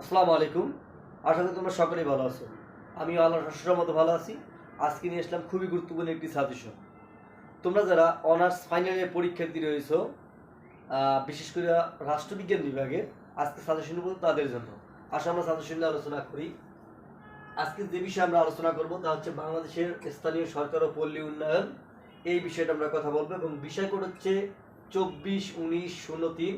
আসসালামু আলাইকুম। আশা করি তোমরা সকলেই ভালো আছো। আমি আল্লাহ শাশুড়ার মতো ভালো আছি। আজকে নিয়ে আসলাম খুবই গুরুত্বপূর্ণ একটি সাজেশন তোমরা যারা অনার্স ফাইনাল ইয়ার পরীক্ষার্থী রয়েছো বিশেষ করে রাষ্ট্রবিজ্ঞান বিভাগের আজকে সাজেশন বলব তাদের জন্য। আসা আমরা সাজেশন নিয়ে আলোচনা করি। আজকে যে বিষয়ে আমরা আলোচনা করব তা হচ্ছে বাংলাদেশের স্থানীয় সরকার ও পল্লী উন্নয়ন। এই বিষয়টা আমরা কথা বলব এবং বিষয় কোড হচ্ছে চব্বিশ উনিশ শূন্য তিন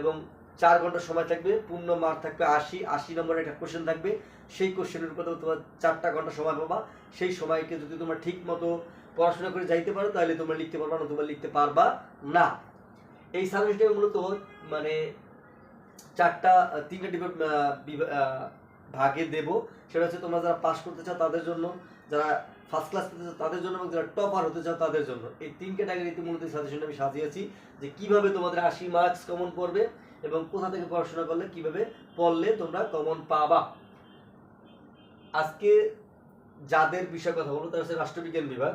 এবং চার ঘণ্টা সময় থাকবে, পূর্ণ মার্ক থাকবে আশি আশি নম্বরের একটা কোশ্চেন থাকবে। সেই কোশ্চেনের উপর তোমার চারটা ঘণ্টা সময় পাবা। সেই সময়কে যদি তোমরা ঠিক মতো পড়াশোনা করে যাইতে পারো, তাহলে তোমরা লিখতে পারবা না তোমরা লিখতে পারবা না। এই সাবজেক্টে মূলত মানে চারটা, তিনটা ভাগে দেব। সেটা হচ্ছে তোমরা যারা পাস করতে চাও তাদের জন্য। যারা ফার্স্ট ক্লাস পেতে চাও তাদের জন্য এবং যারা টপার হতে চাও তাদের জন্য। এই তিন ক্যাটাগরিতে মূলত সাজেশন আমি সাজিয়েছি যে কীভাবে তোমাদের আশি মার্কস কমন পড়বে এবং কোথা থেকে পড়াশোনা করলে কীভাবে পড়লে তোমরা কমন পাবা। আজকে যাদের বিষয় কথা বলব, তারা হচ্ছে রাষ্ট্রবিজ্ঞান বিভাগ।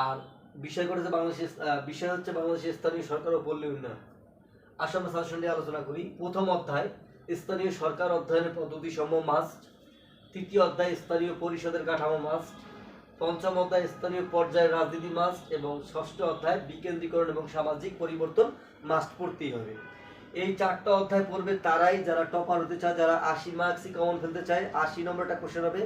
আর বিষয় করেছে বাংলাদেশের বিষয় হচ্ছে বাংলাদেশের স্থানীয় সরকার ও পল্লী উন্নয়ন। আসলে আমরা সাজেশন নিয়ে আলোচনা করি। প্রথম অধ্যায়, স্থানীয় সরকার অধ্যয়নের পদ্ধতি সমূহ মাস্ট তৃতীয় অধ্যায় স্থানীয় পরিষদের কাঠামো মাস্ট পঞ্চম অধ্যায় স্থানীয় পর্যায়ের রাজনীতি মাস্ট এবং ষষ্ঠ অধ্যায় বিকেন্দ্রীকরণ এবং সামাজিক পরিবর্তন মাস্ট পড়তেই হবে। এই চারটা অধ্যায় পড়বে তারাই যারা টপার হতে চায়, যারা আশি মার্কসই কমন ফেলতে চায়, আশি নম্বরটা কোশ্চেন হবে।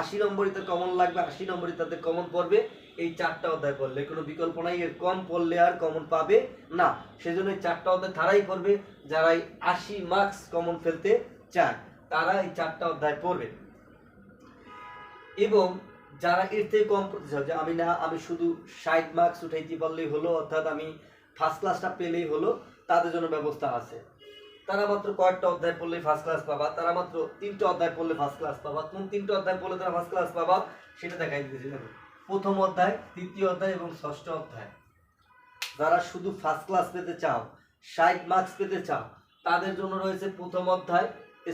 আশি নম্বরই তার কমন লাগবে, আশি নম্বরই তাদের কমন পড়বে। এই চারটা অধ্যায় পড়লে কোনো বিকল্প নাই, এর কম পড়লে আর কমন পাবে না। সেজন্য এই চারটা অধ্যায় তারাই পড়বে যারা আশি মার্কস কমন ফেলতে চায়, তারা এই চারটা অধ্যায় পড়বে। এবং যারা এর থেকে কম করতে আমি না আমি শুধু ষাট মার্কস উঠাইতে পারলেই হলো, অর্থাৎ আমি ফার্স্ট ক্লাসটা পেলেই হলো, তাদের জন্য ব্যবস্থা আছে। তারা মাত্র কয়েকটা অধ্যায় পড়লে ফার্স্ট ক্লাস পাবা, তারা মাত্র তিনটা অধ্যায় পড়লে ফার্স্ট ক্লাস পাবা। কোন তিনটা অধ্যায় পড়লে তারা ফার্স্ট ক্লাস পাবা, সেটা দেখাই দিতেছি, দেখো। প্রথম অধ্যায়, তৃতীয় অধ্যায় এবং ষষ্ঠ অধ্যায়। যারা শুধু ফার্স্ট ক্লাস পেতে চাও, ষাট মার্কস পেতে চাও, তাদের জন্য রয়েছে প্রথম অধ্যায়,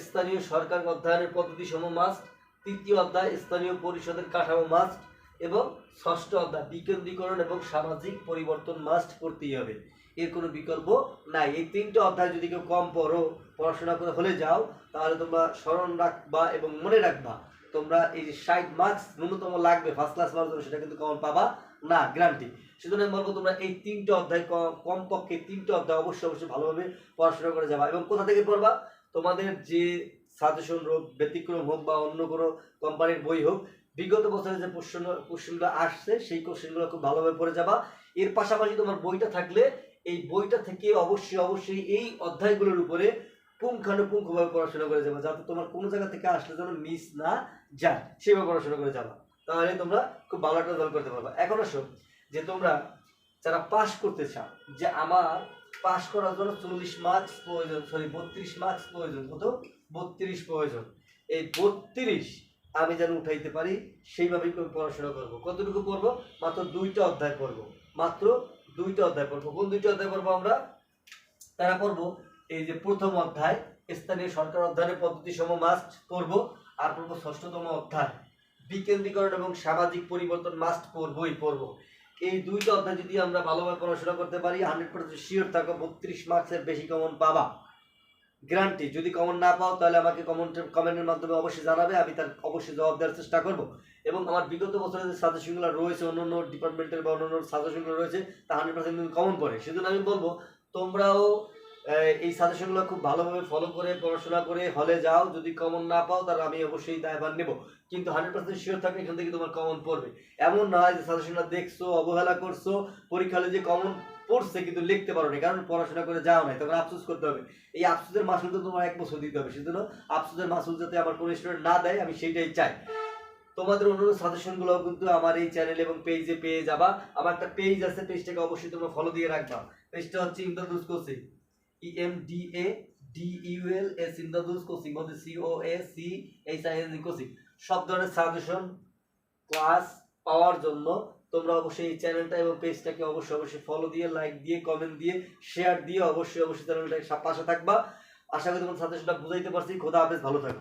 স্থানীয় সরকার অধ্যয়নের পদ্ধতি সমূহ মাস্ট তৃতীয় অধ্যায়, স্থানীয় পরিষদের কাঠামো মাস্ট এবং ষষ্ঠ অধ্যায়, বিকেন্দ্রীকরণ এবং সামাজিক পরিবর্তন মাস্ট করতেই হবে। এর কোনো বিকল্প নাই। এই তিনটে অধ্যায় যদি কেউ কম পড়ো, পড়াশোনা করে হলে যাও, তাহলে তোমরা স্মরণ রাখবা এবং মনে রাখবা, তোমরা এই যে ষাট মার্কস ন্যূনতম লাগবে ফার্স্ট ক্লাস জন্য সেটা কিন্তু কমন পাবা না গ্যারান্টি সেজন্য আমি বলব, তোমরা এই তিনটে অধ্যায় কমপক্ষে তিনটে অধ্যায় অবশ্যই অবশ্যই ভালোভাবে পড়াশোনা করে যাবা। এবং কোথা থেকে পড়বা? তোমাদের যে সাজেশন হোক ব্যতিক্রম হোক বা অন্য কোনো কোম্পানির বই হোক, বিগত বছরে যে কোশ্চেন কোশ্চেনগুলো আসছে, সেই কোশ্চেনগুলো খুব ভালোভাবে পড়ে যাবা। এর পাশাপাশি তোমার বইটা থাকলে এই বইটা থেকে অবশ্যই অবশ্যই এই অধ্যায়গুলোর উপরে পুঙ্খানুপুঙ্খভাবে পড়াশোনা করে যাবা, যাতে তোমার কোনো জায়গা থেকে আসলে যেন মিস না যায়, সেভাবে পড়াশোনা করে যাবা। তাহলে তোমরা খুব ভালো একটা দল করতে পারবা। এখন আসো, যে তোমরা যারা পাশ করতে চাও, যে আমার পাশ করার জন্য চল্লিশ মার্কস প্রয়োজন সরি বত্রিশ মার্কস প্রয়োজন, কত? বত্রিশ প্রয়োজন। এই বত্রিশ আমি যেন উঠাইতে পারি, সেইভাবেই আমি পড়াশোনা করব। কতটুকু পড়ব? মাত্র দুইটা অধ্যায় পড়ব। মাত্র দুইটা অধ্যায় পড়ব। কোন দুইটা অধ্যায় পড়ব আমরা? তারা পড়ব এই যে প্রথম অধ্যায়, স্থানীয় সরকার অধ্যয়নের পদ্ধতি সম মাস্ট পড়ব। আর পড়ব ষষ্ঠতম অধ্যায়। বিকেন্দ্রীকরণ এবং সামাজিক পরিবর্তন মাস্ট পড়বোই পড়ব। এই দুইটা অধ্যায় যদি আমরা ভালোভাবে পড়াশোনা করতে পারি হান্ড্রেড পার্সেন্ট শিওর থাকো, বত্রিশ মার্কসের বেশি কমন পাবা। গ্যারান্টি যদি কমন না পাও তাহলে আমাকে কমেন্ট কমেন্টের মাধ্যমে অবশ্যই জানাবে, আমি তার অবশ্যই জবাব দেওয়ার চেষ্টা করব। এবং আমার বিগত বছরের যে সাজেশনগুলো রয়েছে অন্য অন্য ডিপার্টমেন্টের বা অন্য অন্য সাজেশনগুলো রয়েছে, তা হান্ড্রেড পার্সেন্ট কমন পড়ে। সেজন্য আমি বলব, তোমরাও এই সাজেশনগুলো খুব ভালোভাবে ফলো করে, পড়াশোনা করে, হলে যাও, যদি কমন না পাও তাহলে আমি অবশ্যই দায়ভার নেব। কিন্তু হান্ড্রেড পার্সেন্ট শিওর থাকবে এখান থেকে তোমার কমন পড়বে। এমন নয় যে সাজেশনটা দেখছ, অবহেলা করছ পরীক্ষা হলে যে কমন পড়ছে কিন্তু লিখতে পারো কারণ পড়াশোনা করে যাও নাই, তখন আফসোস করতে হবে। এই আফসোসের মাসুল তো তোমার এক বছর দিতে হবে, সেজন্য আফসোসের মাসুল যাতে আমার কোনো স্টুডেন্ট না দেয়, আমি সেইটাই চাই। তোমাদের অন্যান্য সাজেশনগুলো কিন্তু আমার এই চ্যানেল এবং পেজে পেয়ে যাবা। আমার একটা পেজ আছে পেজটাকে অবশ্যই তোমরা ফলো দিয়ে রাখবা। পেজটা হচ্ছে ইন্দ্রদুস coaching. E M D A D U L S ইন্দ্রদুস coaching, বলতে C O A C H I N coaching. সব ধরনের সাজেশন, ক্লাস পাওয়ার জন্য তোমরা অবশ্যই এই চ্যানেলটা এবং পেজটাকে অবশ্যই অবশ্যই ফলো দিয়ে লাইক দিয়ে কমেন্ট দিয়ে শেয়ার দিয়ে অবশ্যই অবশ্যই চ্যানেলটাকে পাশে থাকবা। আশা করি তোমার সাথে সেটা বুঝাইতে পারছি। খোদা হাফেজ, ভালো থাকো।